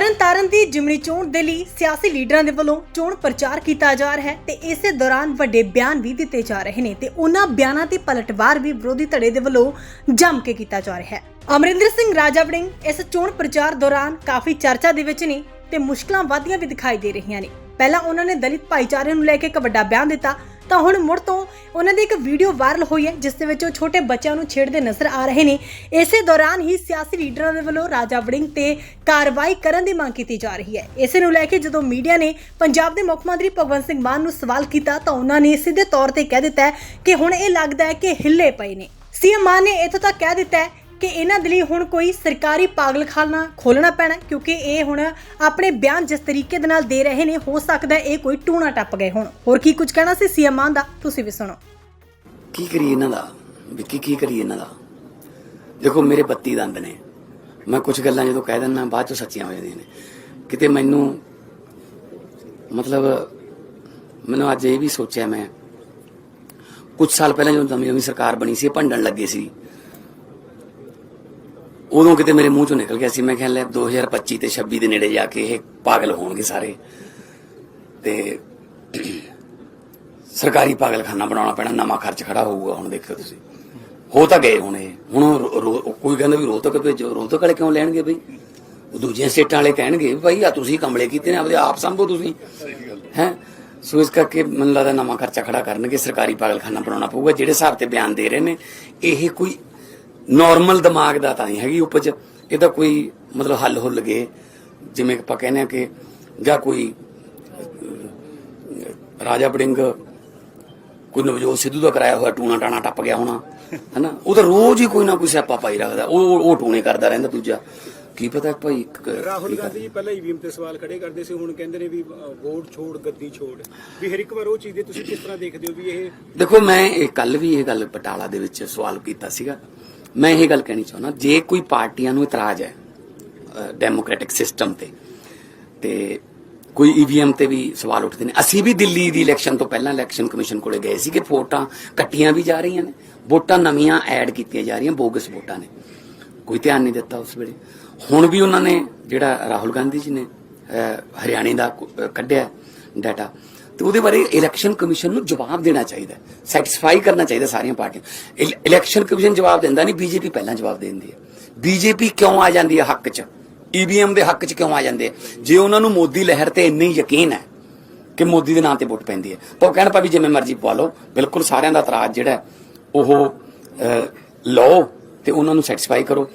ਤਰਨਤਾਰਨ ਦੀ ਜਿਮਣੀ ਚੋਣ ਦੇ ਲਈ ਸਿਆਸੀ ਲੀਡਰਾਂ ਦੇ ਵੱਲੋਂ ਚੋਣ ਪ੍ਰਚਾਰ ਕੀਤਾ ਜਾ ਰਿਹਾ ਹੈ ਤੇ ਇਸੇ ਦੌਰਾਨ ਵੱਡੇ ਬਿਆਨ ਵੀ ਦਿੱਤੇ ਜਾ ਰਹੇ ਨੇ ਤੇ ਉਹਨਾਂ ਬਿਆਨਾਂ ਤੇ ਪਲਟਵਾਰ ਵੀ ਵਿਰੋਧੀ ਧੜੇ ਦੇ ਵੱਲੋਂ ਜੰਮ ਕੇ ਕੀਤਾ ਜਾ ਰਿਹਾ ਹੈ। ਅਮਰਿੰਦਰ ਸਿੰਘ ਰਾਜਾ ਵੜਿੰਗ ਇਸ ਚੋਣ ਪ੍ਰਚਾਰ ਦੌਰਾਨ ਕਾਫੀ ਚਰਚਾ ਦੇ ਵਿੱਚ ਨੇ ਤੇ ਮੁਸ਼ਕਲਾਂ ਵਧੀਆਂ ਵੀ ਦਿਖਾਈ ਦੇ ਰਹੀਆਂ ਨੇ। ਪਹਿਲਾਂ ਉਹਨਾਂ ਨੇ ਦਲਿਤ ਭਾਈਚਾਰੇ ਨੂੰ ਲੈ ਕੇ ਇੱਕ ਵੱਡਾ ਬਿਆਨ ਦਿੱਤਾ ਤਾਂ ਹੁਣ ਮੁੜ ਤੋਂ ਉਹਨਾਂ ਦੀ ਇੱਕ ਵੀਡੀਓ ਵਾਇਰਲ ਹੋਈ ਹੈ, ਜਿਸ ਦੇ ਵਿੱਚ ਉਹ ਛੋਟੇ ਬੱਚਿਆਂ ਨੂੰ ਛੇੜਦੇ ਨਜ਼ਰ ਆ ਰਹੇ ਨੇ। ਇਸੇ ਦੌਰਾਨ ਹੀ ਸਿਆਸੀ ਲੀਡਰਾਂ ਦੇ ਵੱਲੋਂ ਰਾਜਾ ਵੜਿੰਗ ਤੇ ਕਾਰਵਾਈ ਕਰਨ ਦੀ ਮੰਗ ਕੀਤੀ ਜਾ ਰਹੀ ਹੈ। ਇਸੇ ਨੂੰ ਲੈ ਕੇ ਜਦੋਂ ਮੀਡੀਆ ਨੇ ਪੰਜਾਬ ਦੇ ਮੁੱਖ ਮੰਤਰੀ ਭਗਵੰਤ ਸਿੰਘ ਮਾਨ ਨੂੰ ਸਵਾਲ ਕੀਤਾ, ਤਾਂ ਉਹਨਾਂ ਨੇ ਸਿੱਧੇ ਤੌਰ ਤੇ ਕਹਿ ਦਿੱਤਾ ਕਿ ਹੁਣ ਇਹ ਲੱਗਦਾ ਹੈ ਕਿ ਹਿੱਲੇ ਪਏ ਨੇ। ਸੀਐਮ ਮਾਨ ਨੇ ਇੱਥੋਂ ਤੱਕ ਕਹਿ ਦਿੱਤਾ ਹੈ ਕਿ ਇਹਨਾਂ ਦੇ ਲਈ ਹੁਣ ਕੋਈ ਸਰਕਾਰੀ ਪਾਗਲਖਾਨਾ ਖੋਲਣਾ ਪੈਣਾ, ਕਿਉਂਕਿ ਇਹ ਹੁਣ ਆਪਣੇ ਬਿਆਨ ਜਿਸ ਤਰੀਕੇ ਦੇ ਨਾਲ ਦੇ ਰਹੇ ਨੇ, ਹੋ ਸਕਦਾ ਇਹ ਕੋਈ ਟੂਣਾ ਟੱਪ ਗਏ ਹੁਣ। ਹੋਰ ਕੀ ਕੁਝ ਕਹਿਣਾ ਸੀ ਸੀਐਮ ਮਾਨ ਦਾ? ਤੁਸੀਂ ਵੀ ਸੁਣੋ। ਕੀ ਕਰੀਏ ਇਹਨਾਂ ਦਾ? ਵਿੱਕੀ ਕੀ ਕਰੀਏ ਇਹਨਾਂ ਦਾ? ਦੇਖੋ, ਮੇਰੇ 32 ਦੰਦ ਨੇ। ਮੈਂ ਕੁਝ ਗੱਲਾਂ ਜਦੋਂ ਕਹਿ ਦਿੰਦਾ, ਬਾਅਦ ਚ ਸੱਚੀਆਂ ਹੋ ਜਾਂਦੀਆਂ ਨੇ। ਕਿਤੇ ਮੈਨੂੰ ਮਤਲਬ ਮੈਨੂੰ ਅੱਜ ਇਹ ਵੀ ਸੋਚਿਆ ਮੈਂ, ਕੁਝ ਸਾਲ ਪਹਿਲਾਂ ਜਦੋਂ ਨਵੀਂ ਨਵੀਂ ਸਰਕਾਰ ਬਣੀ ਸੀ ਭੰਡਣ ਲੱਗੇ ਸੀ। ਉਦੋਂ ਕਿਤੇ ਮੇਰੇ ਮੂੰਹ ਚੋਂ ਨਿਕਲ ਗਿਆ ਸੀ। ਮੈਂ ਕਿਹਾ, ਲੈ 2025 ਤੇ 26 ਦੇ ਨੇੜੇ ਜਾ ਕੇ ਇਹ ਪਾਗਲ ਹੋਣਗੇ ਸਾਰੇ। ਤੇ ਸਰਕਾਰੀ ਪਾਗਲਖਾਨਾ ਬਣਾਉਣਾ ਪੈਣਾ, ਨਵਾਂ ਖਰਚ ਖੜਾ ਹੋਊਗਾ, ਹੁਣ ਦੇਖੋ ਤੁਸੀਂ। ਹੋ ਤਾਂ ਗਏ ਹੁਣ ਇਹ। ਹੁਣ ਕੋਈ ਕਹਿੰਦਾ ਵੀ ਰੋਹਤਕ ਭੇਜੋ, ਰੋਹਤਕ ਵਾਲੇ ਕਿਉਂ ਲੈਣਗੇ ਬਈ? ਉਹ ਦੂਜੀਆਂ ਸਟੇਟਾਂ ਵਾਲੇ ਕਹਿਣਗੇ ਵੀ ਭਾਈ ਆ ਤੁਸੀਂ ਕਮਲੇ ਕੀਤੇ ਨੇ, ਆਪਦੇ ਆਪ ਸੰਭੋ ਤੁਸੀਂ। ਹੈ? ਸੋ ਇਸ ਕਰਕੇ ਮੈਨੂੰ ਲੱਗਦਾ ਨਵਾਂ ਖਰਚਾ ਖੜਾ ਕਰਨਗੇ, ਸਰਕਾਰੀ ਪਾਗਲਖਾਨਾ ਬਣਾਉਣਾ ਪਊਗਾ। ਜਿਹੜੇ ਹਿਸਾਬ ਤੇ ਬਿਆਨ ਦੇ ਰਹੇ ਨੇ, ਇਹ ਕੋਈ ਨਾਰਮਲ ਦਿਮਾਗ ਦਾ ਤਾਂ ਨਹੀਂ ਹੈਗੀ ਉਪਜ। ਇਹਦਾ ਕੋਈ ਮਤਲਬ ਹੱਲ ਹੁੱਲ ਗਏ ਜਿਵੇਂ ਆਪਾਂ ਕਹਿੰਦੇ ਆ ਕਿ ਜਾਂ ਕੋਈ ਰਾਜਾ ਬੜਿੰਗ ਕੋਈ ਨਵਜੋਤ ਸਿੱਧੂ ਦਾ ਕਰਾਇਆ ਹੋਇਆ ਟੂਣਾ ਟਾਣਾ ਟੱਪ ਗਿਆ ਹੋਣਾ ਹਨਾ? ਉਹ ਤਾਂ ਰੋਜ਼ ਹੀ ਕੋਈ ਨਾ ਕੋਈ ਸਿਆਪਾ ਪਾਈ ਰੱਖਦਾ। ਉਹ ਉਹ- ਟੂਣੇ ਕਰਦਾ ਰਹਿੰਦਾ ਦੂਜਾ। ਕੀ ਪਤਾ ਭਾਈ ਰਾਹੁਲ ਗਾਂਧੀ ਜੀ ਪਹਿਲਾਂ ਈਵੀਐਮ ਤੇ ਸਵਾਲ ਖੜੇ ਕਰਦੇ ਸੀ। ਹੁਣ ਕਹਿੰਦੇ ਨੇ ਵੀ ਵੋਟ ਛੋੜ ਗੱਦੀ ਛੋੜ। ਵੀ ਹਰ ਇੱਕ ਵਾਰ ਉਹ ਚੀਜ਼ ਦੇ ਤੁਸੀਂ ਕਿਸ ਤਰ੍ਹਾਂ ਦੇਖਦੇ ਹੋ ਵੀ ਇਹ ਦੇਖੋ ਮੈਂ ਇਹ ਕੱਲ ਵੀ ਇਹ ਗੱਲ ਬਟਾਲਾ ਦੇ ਵਿੱਚ ਸਵਾਲ ਕੀਤਾ ਸੀਗਾ। ਮੈਂ ਇਹ ਗੱਲ ਕਹਿਣੀ ਚਾਹੁੰਦਾ, ਜੇ ਕੋਈ ਪਾਰਟੀਆਂ ਨੂੰ ਇਤਰਾਜ਼ ਹੈ ਡੈਮੋਕ੍ਰੈਟਿਕ ਸਿਸਟਮ ਤੇ ਤੇ ਕੋਈ ਈਵੀਐਮ ਤੇ ਵੀ ਸਵਾਲ ਉੱਠਦੇ ਨੇ। ਅਸੀਂ ਵੀ ਦਿੱਲੀ ਦੀ ਇਲੈਕਸ਼ਨ ਤੋਂ ਪਹਿਲਾਂ ਇਲੈਕਸ਼ਨ ਕਮਿਸ਼ਨ ਕੋਲੇ ਗਏ ਸੀ ਕਿ ਵੋਟਾਂ ਕੱਟੀਆਂ ਵੀ ਜਾ ਰਹੀਆਂ ਨੇ। ਵੋਟਾਂ ਨਵੀਆਂ ਐਡ ਕੀਤੀਆਂ ਜਾ ਰਹੀਆਂ ਬੋਗਸ ਵੋਟਾਂ ਨੇ। ਕੋਈ ਧਿਆਨ ਨਹੀਂ ਦਿੱਤਾ ਉਸ ਵੇਲੇ। ਹੁਣ ਵੀ ਉਹਨਾਂ ਨੇ ਜਿਹੜਾ ਰਾਹੁਲ ਗਾਂਧੀ ਜੀ ਨੇ ਹਰਿਆਣੇ ਦਾ ਕੱਢਿਆ ਡਾਟਾ ਤੇ ਉਹਦੇ ਬਾਰੇ ਇਲੈਕਸ਼ਨ ਕਮਿਸ਼ਨ ਨੂੰ ਜਵਾਬ ਦੇਣਾ ਚਾਹੀਦਾ ਸੈਟੀਸਫਾਈ ਕਰਨਾ ਚਾਹੀਦਾ ਸਾਰੀਆਂ ਪਾਰਟੀਆਂ ਇਲੈਕਸ਼ਨ ਕਮਿਸ਼ਨ ਜਵਾਬ ਦਿੰਦਾ ਨਹੀਂ ਬੀਜੇਪੀ ਪਹਿਲਾਂ ਜਵਾਬ ਦਿੰਦੀ ਹੈ। ਬੀਜੇਪੀ ਕਿਉਂ ਆ ਜਾਂਦੀ ਹੈ ਹੱਕ 'ਚ? ਈਵੀਐਮ ਦੇ ਹੱਕ 'ਚ ਕਿਉਂ ਆ ਜਾਂਦੇ ਆ? ਜੇ ਉਹਨਾਂ ਨੂੰ ਮੋਦੀ ਲਹਿਰ ਤੇ ਇੰਨੀ ਯਕੀਨ ਹੈ ਕਿ ਮੋਦੀ ਦੇ ਨਾਂ ਤੇ ਵੋਟ ਪੈਂਦੀ ਹੈ, ਤਾਂ ਉਹ ਕਹਿਣ ਪਾ ਵੀ ਜਿਵੇਂ ਮਰਜ਼ੀ ਪਵਾ ਲਓ, ਬਿਲਕੁਲ ਸਾਰਿਆਂ ਦਾ ਇਤਰਾਜ਼ ਜਿਹੜਾ ਉਹ ਲਓ ਤੇ ਉਹਨਾਂ ਨੂੰ ਸੈਟੀਸਫਾਈ ਕਰੋ।